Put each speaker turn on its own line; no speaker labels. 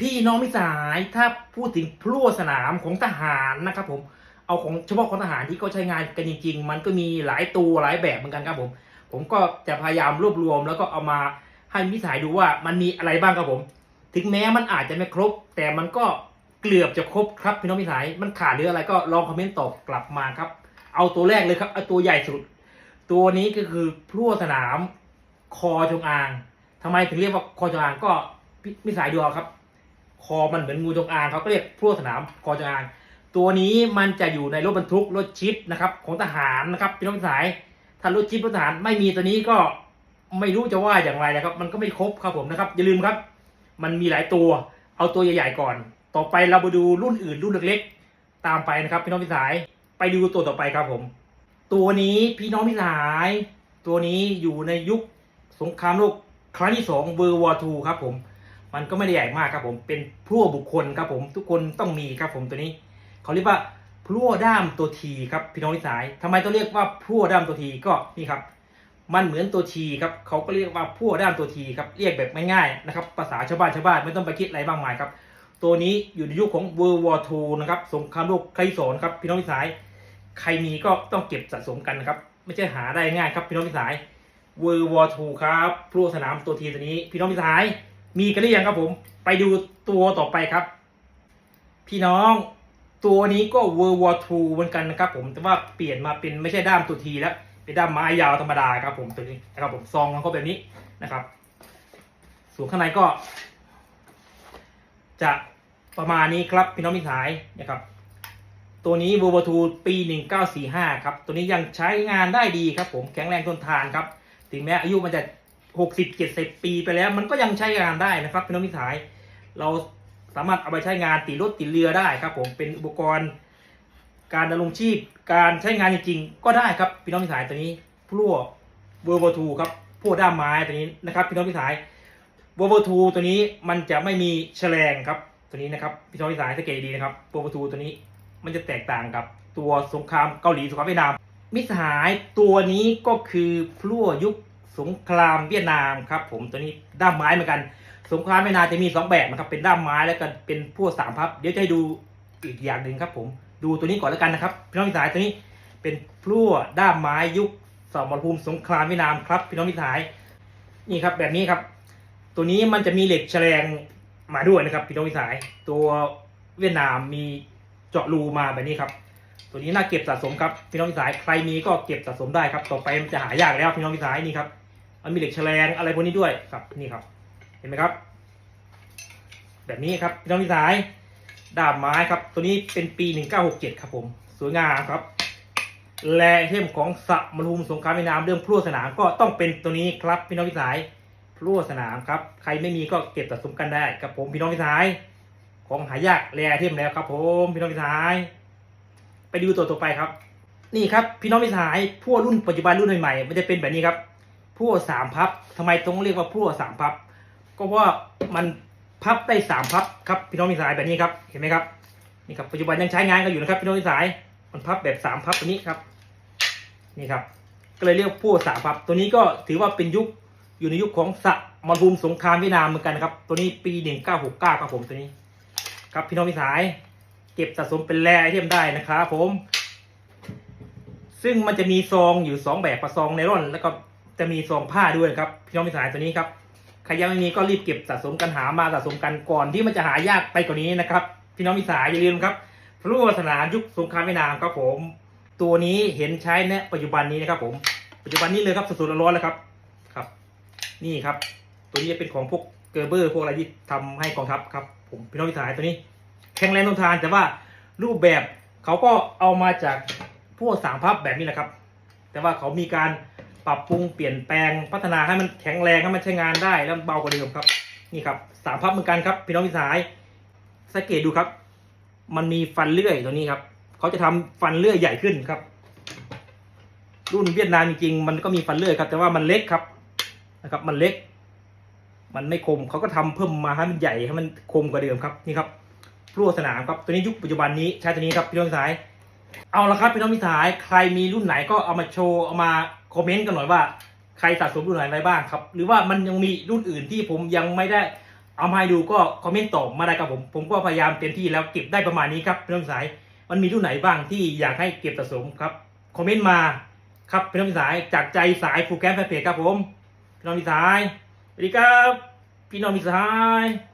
พี่น้องมิสหายถ้าพูดถึงพลั่วสนามของทหารนะครับผมเอาของเฉพาะของทหารที่เขาใช้งานกันจริง ๆ มันก็มีหลายตัวหลายแบบเหมือนกันครับผม ผมก็จะพยายามรวบรวม แล้วก็เอามาให้มิสหายดูว่ามันมีอะไรบ้างครับผม ถึงแม้มันอาจจะไม่ครบ แต่มันก็เกือบจะครบครับพี่น้องมิสหายมันขาดหรืออะไรก็ลองคอมเมนต์ตอบกลับมาครับ เอาตัวแรกเลยครับเอาตัวใหญ่สุด ตัวนี้ก็คือพลั่วสนามคอจงอางทำไมถึงเรียกว่าคอจงอางก็มิสหายดูครับ คอมันเหมือนงูจงอางเขาก็เรียกพลั่วสนามคอจงอาง ตัวนี้มันจะอยู่ในรถบรรทุกรถชิปนะครับของทหารนะครับพี่น้องสายถ้ารถชิปรถทหารไม่มีตัวนี้ก็ไม่รู้จะว่าอย่างไรนะครับ มันก็ไม่ครบครับผมนะครับอย่าลืมครับ มันมีหลายตัว เอาตัวใหญ่ๆก่อน ต่อไปเราไปดูรุ่นอื่นรุ่นเล็กๆ ตามไปนะครับ พี่น้องพี่สายไปดูตัวต่อไปครับผม ตัวนี้พี่น้องพี่สาย ตัวนี้อยู่ในยุคสงครามโลกครั้งที่สองเวอร์วอร์ทูครับผม มันก็ไม่ได้ใหญ่มากครับผมเป็นพลั่วบุคคลครับผมทุกคนต้องมีครับผมตัวนี้เขาเรียกว่าพลั่วด้ามตัวทีครับพี่น้องพี่สายทำไมต้องเรียกว่าพลั่วด้ามตัวทีก็นี่ครับ มันเหมือนตัวทีครับเขาก็เรียกว่าพลั่วด้ามตัวทีครับเรียกแบบง่ายๆนะครับภาษาชาวบ้านชาวบ้านไม่ต้องไปคิดอะไรมากมายครับตัวนี้อยู่ในยุคของ World War II นะครับสงครามโลกครั้งที่สองครับพี่น้องพี่สาย ใครมีก็ต้องเก็บสะสมกันนะครับไม่ใช่หาได้ง่ายครับพี่น้องพี่สาย World War II ครับพลั่วสนามตัวทีตัวนี้พี่น้องพี่สาย มีกันหรือยังครับผม ไปดูตัวต่อไปครับ พี่น้องตัวนี้ก็ World War II เหมือนกันนะครับผมแต่ว่าเปลี่ยนมาเป็นไม่ใช่ด้ามตัวทีแล้ว เป็นด้ามไม้ยาวธรรมดาครับผมตัวนี้นะครับผมซองของเขาแบบนี้นะครับ ส่วนข้างในก็ จะประมาณนี้ครับพี่น้องมิตรสายนะครับ ตัวนี้ World War II ปี 1945 ครับ ตัวนี้ยังใช้งานได้ดีครับผมแข็งแรงทนทานครับ ถึงแม้อายุมันจะ 60 70ปีไปแล้ว มันก็ยังใช้งานได้นะครับพี่น้องมิสาย เราสามารถเอาไปใช้งานติดรถติดเรือได้ครับ ผมเป็นอุปกรณ์ การดำรงชีพ การใช้งานจริงๆก็ได้ครับพี่น้องพี่สายตัวนี้พลั่วเวอร์บทูครับพวกด้ามไม้ตัวนี้นะครับพี่น้องพี่สายเวอร์บทูตัวนี้มันจะไม่มีแฉลงครับตัวนี้นะครับพี่น้องพี่สายสังเกตดีนะครับเวอร์บทูตัวนี้มันจะแตกต่างกับตัวสงครามเกาหลีสงครามเวียดนามมิสหายตัวนี้ก็คือพลั่วยุค สงครามเวียดนามครับผมตัวนี้ด้ามไม้เหมือนกัน สงครามเวียดนามจะมีสองแบบนะครับเป็นด้ามไม้แล้วก็เป็นพวกสามพับ เดี๋ยวจะให้ดูอีกอย่างหนึ่งครับผมดูตัวนี้ก่อนแล้วกันนะครับพี่น้องพิสายตัวนี้เป็นพลั่วด้ามไม้ยุคสมรภูมิสงครามเวียดนามครับพี่น้องพิสายนี่ครับแบบนี้ครับ ตัวนี้มันจะมีเหล็กแฉลงมาด้วยนะครับพี่น้องพิสายตัวเวียดนามมีเจาะรูมาแบบนี้ครับ ตัวนี้น่าเก็บสะสมครับพี่น้องพิสายใครมีก็เก็บสะสมได้ครับต่อไปมันจะหายากแล้วพี่น้องพิสายนี่ครับ มีเหล็กแฉลงอะไรพวกนี้ด้วยครับนี่ครับ เห็นไหมครับ แบบนี้ครับพี่น้องพิสายดาบไม้ครับ ตัวนี้เป็นปี 1967 ครับผม สวยงามครับแลเทมของสมรภูมิสงครามเวียดนามเรื่องพลั่วสนามก็ต้องเป็นตัวนี้ครับพี่น้องพิสายพลั่วสนามครับ ใครไม่มีก็เก็บสะสมกันได้ครับผมพี่น้องพิสาย ของหายากแลเทมแล้วครับ ผมพี่น้องพิสาย ไปดูตัวต่อไปครับ นี่ครับพี่น้องพิสายพวกรุ่นปัจจุบันรุ่นใหม่ๆมันจะเป็นแบบนี้ครับ พวสามพับทำไมต้องเรียกว่าพวสามพับ ก็เพราะว่ามันพับได้สามพับครับพี่น้องมีสายแบบนี้ครับ เห็นไหมครับ นี่ครับปัจจุบันยังใช้งานกันอยู่นะครับ พี่น้องมีสาย มันพับแบบสามพับตัวนี้ครับ นี่ครับ ก็เลยเรียกพวสามพับ ตัวนี้ก็ถือว่าเป็นยุคอยู่ในยุคของสมรภูมิสงครามเวียดนามเหมือนกันนะครับ ตัวนี้ปีหนึ่งเก้าหกเก้าครับผมตัวนี้ ครับพี่น้องมีสาย เก็บสะสมเป็นแร่ไอเทมได้นะครับผม ซึ่งมันจะมีซองอยู่สองแบบประซองไนล่อนแล้วก็ จะมีซองผ้าด้วยครับพี่น้องมีสายตัวนี้ครับใครยังไม่มีก็รีบเก็บสะสมกันหามาสะสมกันก่อนที่มันจะหายากไปกว่านี้นะครับพี่น้องมิสายอย่าลืมครับพลุวัฒนายุคสงครามเวียดนามครับผม ตัวนี้เห็นใช้ในปัจจุบันนี้นะครับ ผมปัจจุบันนี้เลยครับสดๆร้อนๆเลยครับครับ นี่ครับ ตัวนี้จะเป็นของพวกเกอร์เบอร์พวกอะไรที่ทำให้กองทัพครับ ผมพี่น้องมิสายตัวนี้ แข็งแรงทนทานแต่ว่ารูปแบบเขาก็เอามาจากพวกสามพับแบบนี้แหละครับ แต่ว่าเขามีการ ปรับปรุงเปลี่ยนแปลงพัฒนาให้มันแข็งแรงให้มันใช้งานได้แล้วเบากว่าเดิมครับ นี่ครับสามพับเหมือนกันครับพี่น้องพี่สายสังเกตดูครับ มันมีฟันเลื่อยตัวนี้ครับเขาจะทำฟันเลื่อยใหญ่ขึ้นครับ รุ่นเวียดนามจริงๆมันก็มีฟันเลื่อยครับ แต่ว่ามันเล็กครับนะครับ มันเล็ก มันไม่คมเขาก็ทำเพิ่มมาให้มันใหญ่ให้มันคมกว่าเดิมครับนี่ครับพลั่วสนามครับตัวนี้ยุคปัจจุบันนี้ใช้ตัวนี้ครับพี่น้องพี่สาย เอาละครับพี่น้องพี่สาย ใครมีรุ่นไหนก็เอามาโชว์เอามา คอมเมนต์กันหน่อยว่าใครสะสมรุ่นไหนไว้บ้างครับ หรือว่ามันยังมีรุ่นอื่นที่ผมยังไม่ได้เอามาให้ดูก็คอมเมนต์ตอบมาได้ครับผม ผมก็พยายามเต็มที่แล้วเก็บได้ประมาณนี้ครับพี่น้องสาย มันมีรุ่นไหนบ้างที่อยากให้เก็บสะสมครับคอมเมนต์มาครับพี่น้องสายจากใจสายฟูแกมแฟนเพจครับผมพี่น้องสายสวัสดีครับพี่น้องสาย